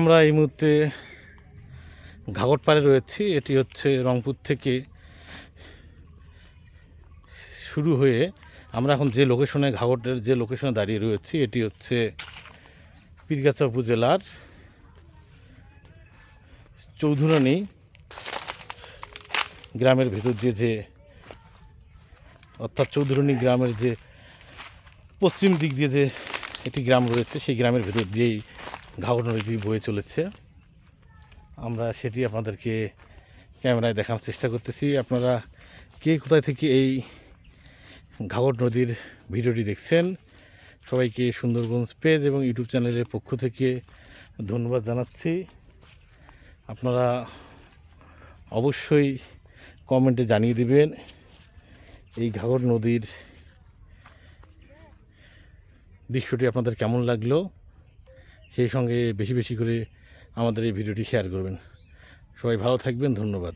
আমরা এই মুহূর্তে ঘাগট পাড়ে রয়েছি। এটি হচ্ছে রংপুর থেকে শুরু হয়ে আমরা এখন যে লোকেশনে ঘাগটের যে লোকেশনে দাঁড়িয়ে রয়েছি, এটি হচ্ছে পীরগাছা উপজেলার চৌধুরানী গ্রামের ভেতর দিয়ে যে, অর্থাৎ চৌধুরানী গ্রামের যে পশ্চিম দিক দিয়ে যে একটি গ্রাম রয়েছে, সেই গ্রামের ভেতর দিয়েই ঘাগর নদী বয়ে চলেছে। আমরা সেটি আপনাদেরকে ক্যামেরায় দেখানোর চেষ্টা করতেছি। আপনারা কে কোথায় থেকে এই ঘাগর নদীর ভিডিওটি দেখছেন, সবাইকে সুন্দরগঞ্জ পেজ এবং ইউটিউব চ্যানেলের পক্ষ থেকে ধন্যবাদ জানাচ্ছি। আপনারা অবশ্যই কমেন্টে জানিয়ে দিবেন এই ঘাগর নদীর দৃশ্যটি আপনাদের কেমন লাগল। সেই সঙ্গে বেশি বেশি করে আমাদের এই ভিডিওটি শেয়ার করবেন। সবাই ভালো থাকবেন ধন্যবাদ।